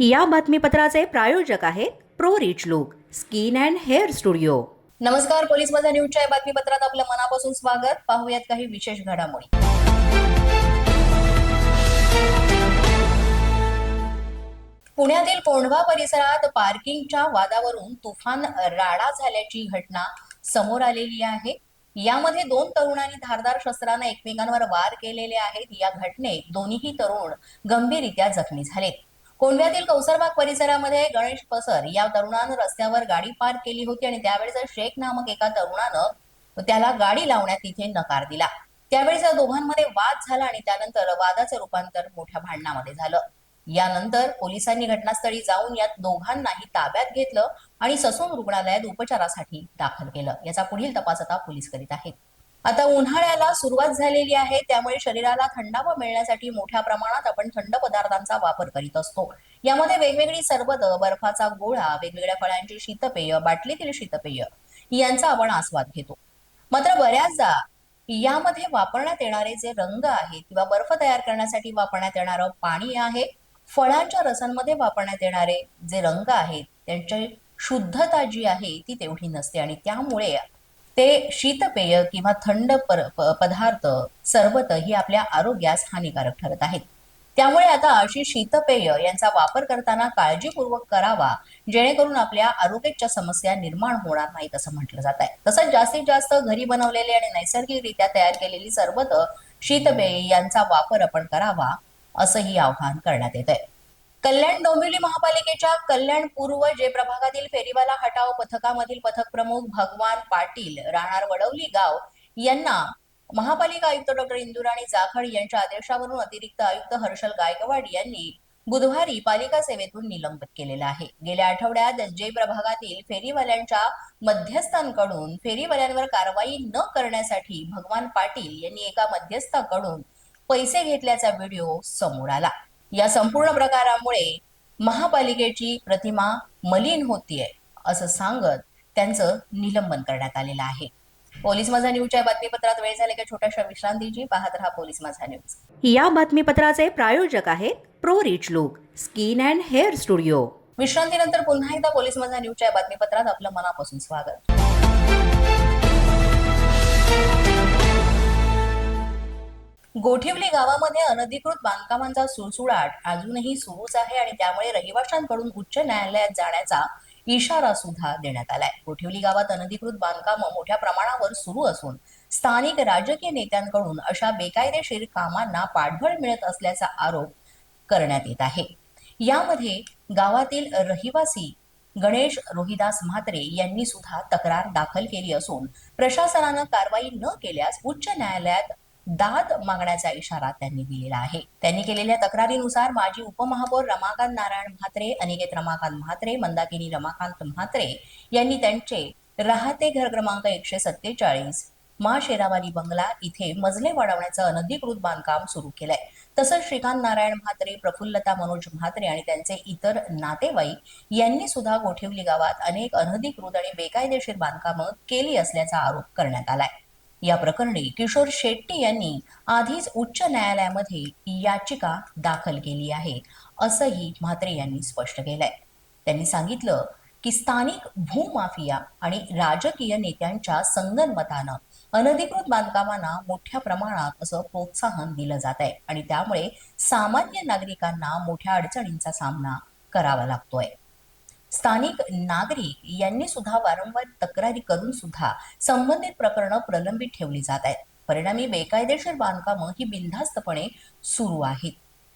या बातमीपत्राचे प्रायोजक आहेत pro rich look skin and hair studio. नमस्कार पोलीस माझा न्यूजच्या या बातमीपत्रात आपलं मनापासून स्वागत. पाहूयात काही विशेष घडामोडी. पुण्यातील कोंढवा परिसरात पार्किंगच्या वादावरून तुफान राडा झाल्याची घटना समोर आलेली आहे. यामध्ये दोन तरुणांनी धारदार शस्त्रांना एकमेकांवर वार केलेले आहेत. या घटनेत दोन्हीही तरुण गंभीररित्या जखमी झालेत. कोंढव्यातील कौसरबाग परिसरामध्ये गणेश पसर या तरुणानं रस्त्यावर गाडी पार्क केली होती आणि त्यावेळेस शेख नामक एका तरुणानं त्याला गाडी लावण्यात तिथे नकार दिला. त्यावेळेस या दोघांमध्ये वाद झाला आणि त्यानंतर वादाचं रूपांतर मोठ्या भांडणामध्ये झालं. यानंतर पोलिसांनी घटनास्थळी जाऊन या दोघांनाही ताब्यात घेतलं आणि ससून रुग्णालयात उपचारासाठी दाखल केलं. याचा पुढील तपास आता पोलीस करीत आहेत. आता उन्हाळ्याला सुरुवात झालेली आहे त्यामुळे शरीराला थंडावा मिळण्यासाठी मोठ्या प्रमाणात आपण थंड पदार्थांचा वापर करीत असतो. यामध्ये वेगवेगळी सरबत बर्फाचा गोळा वेगवेगळ्या फळांची शीतपेय बाटलीतील शीतपेय यांचा आपण आस्वाद घेतो. मात्र बऱ्याचदा यामध्ये वापरण्यात येणारे जे रंग आहेत किंवा बर्फ तयार करण्यासाठी वापरण्यात येणारं पाणी आहे फळांच्या रसांमध्ये वापरण्यात येणारे जे रंग आहेत त्यांची शुद्धता जी आहे ती तेवढी नसते आणि त्यामुळे ते शीतपेय किंवा थंड पदार्थ सरबत ही आपल्या आरोग्यास हानिकारक ठरत आहेत. त्यामुळे आता अशी शीतपेय यांचा वापर करताना काळजीपूर्वक करावा जेणेकरून आपल्या आरोग्याच्या समस्या निर्माण होणार नाहीत असं म्हटलं जात आहे. तसंच जास्तीत जास्त घरी बनवलेली आणि नैसर्गिकरित्या तयार केलेली सरबत शीतपेय यांचा वापर आपण करावा असंही आवाहन करण्यात येत आहे. कल्याण डोंबिवली महापालिकेच्या कल्याण पूर्व जे प्रभागातील फेरीवाला हटाव पथकामधील पथक प्रमुख भगवान पाटील राहणार वडवली गाव यांना महापालिका आयुक्त डॉक्टर इंदुराणी जाखड यांच्या आदेशावरून अतिरिक्त आयुक्त हर्षल गायकवाड यांनी बुधवारी पालिका सेवेतून निलंबित केलेलं आहे. गेल्या आठवड्यात जे प्रभागातील फेरीवाल्यांच्या मध्यस्थांकडून फेरीवाल्यांवर कारवाई न करण्यासाठी भगवान पाटील यांनी एका मध्यस्थाकडून पैसे घेतल्याचा व्हिडिओ समोर आला. या संपूर्ण प्रकारामुळे महापालिकेची प्रतिमा मलिन होतीये असं सांगत त्यांचं निलंबन करण्यात आलेलं आहे. पोलीस माझा न्यूजच्या बातमीपत्रात वेळ झाले का छोट्याशा विश्रांतीची? पाहत राहा पोलीस माझा न्यूज. या बातमीपत्राचे प्रायोजक आहेत Pro Rich Look Skin and Hair Studio. विश्रांतीनंतर पुन्हा एकदा पोलीस माझा न्यूजच्या बातमीपत्रात आपलं मनापासून स्वागत. गोठिवली गावामध्ये अनधिकृत बांधकामांचा सुळसुळाट अजूनही सुरूच आहे आणि त्यामुळे रहिवाशांकडून उच्च न्यायालयात जाण्याचा इशारा सुद्धा देण्यात आलाय. गोठिवली गावात अनधिकृत बांधकाम मोठ्या प्रमाणावर सुरू असून स्थानिक राजकीय नेत्यांकडून अशा बेकायदेशीर कामांना पाठबळ मिळत असल्याचा आरोप करण्यात येत आहे. यामध्ये गावातील रहिवासी गणेश रोहिदास म्हात्रे यांनी सुद्धा तक्रार दाखल केली असून प्रशासनानं कारवाई न केल्यास उच्च न्यायालयात दाद मागण्याचा इशारा त्यांनी दिलेला आहे. त्यांनी केलेल्या तक्रारीनुसार माजी उपमहापौर रमाकांत नारायण म्हात्रे अनिकेत रमाकांत म्हात्रे मंदाकिनी रमाकांत म्हात्रे यांनी त्यांचे राहते घर क्रमांक एकशे सत्तेचाळीस मा शेरावाली बंगला इथे मजले वाढवण्याचं अनधिकृत बांधकाम सुरू केलंय. तसंच श्रीकांत नारायण म्हात्रे प्रफुल्लता मनोज म्हात्रे आणि त्यांचे इतर नातेवाईक यांनी सुद्धा गोठिवली गावात अनेक अनधिकृत आणि बेकायदेशीर बांधकामं केली असल्याचा आरोप करण्यात आलाय. या प्रकरणी किशोर शेट्टी यांनी आधीच उच्च न्यायालयामध्ये याचिका दाखल केली आहे असंही म्हात्रे यांनी स्पष्ट केलंय. त्यांनी सांगितलं की स्थानिक भूमाफिया आणि राजकीय नेत्यांच्या संगनमतानं अनधिकृत बांधकामांना मोठ्या प्रमाणात असं प्रोत्साहन दिलं जात आहे आणि त्यामुळे सामान्य नागरिकांना मोठ्या अडचणींचा सामना करावा लागतोय. स्थानिक नागरिक यांनी सुद्धा वारंवार तक्रारी करून सुद्धा संबंधित प्रकरणं प्रलंबित ठेवली जात आहेत. परिणामी बेकायदेशीर बांधकामं ही बिनधास्तपणे सुरू आहेत.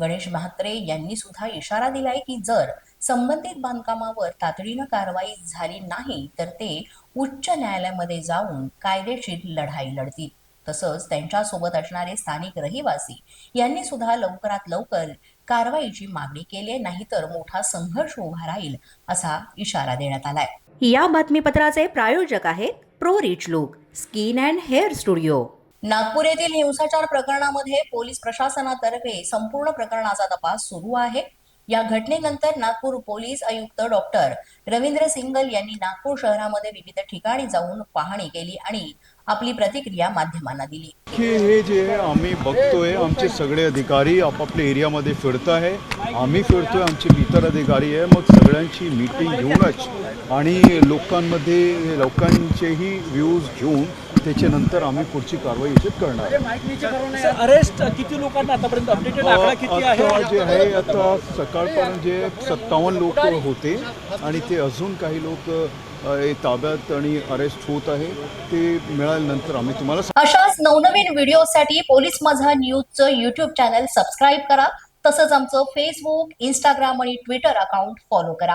गणेश म्हात्रे यांनी सुद्धा इशारा दिलाय की जर संबंधित बांधकामावर तातडीनं कारवाई झाली नाही तर ते उच्च न्यायालयामध्ये जाऊन कायदेशीर लढाई लढतील. तसंच त्यांच्यासोबत असणारे स्थानिक रहिवासी यांनी सुद्धा लवकरात लवकर कारवाईची मागणी केली आहे, नाहीतर मोठा संघर्ष उभा राहील असा इशारा देण्यात आलाय. या बातमीपत्राचे प्रायोजक आहेत Pro Rich Look Skin and Hair Studio. Nagpur येथील हिंसाचार प्रकरणामध्ये पोलीस प्रशासनातर्फे संपूर्ण प्रकरणाचा तपास सुरू आहे. या घटनेनंतर नागपूर पोलीस आयुक्त डॉक्टर रवींद्र सिंगल यांनी नागपूर शहरामध्ये विविध ठिकाणी जाऊन पाहणी केली आणि आपली प्रतिक्रिया माध्यमांना दिली. की हे जे आम्ही बघतोय आमचे सगळे अधिकारी आपापल्या एरियामध्ये फिरत आहे. आम्ही फिरतोय आमचे इतर अधिकारी आहे. मग सगळ्यांची मीटिंग घेऊनच आणि लोकांमध्ये लोकांचेही व्ह्यूज घेऊन त्याच्यानंतर आम्ही पुढची कारवाई याच्यात करणार. आहे. अरेस्ट किती लोकांना आतापर्यंत अपडेटेड आकडा किती आहे? जे आहे आता सकाळपर्यंत जे सत्तावन्न लोक होते आणि ते अजून काही लोक ताब्यात आणि अरेस्ट होत आहे ते मिळाल्यानंतर आम्ही तुम्हाला अशाच नवनवीन व्हिडिओसाठी पोलीस माझा न्यूजचं युट्यूब चॅनल सबस्क्राईब करा. तसंच आमचं फेसबुक इंस्टाग्राम आणि ट्विटर अकाउंट फॉलो करा.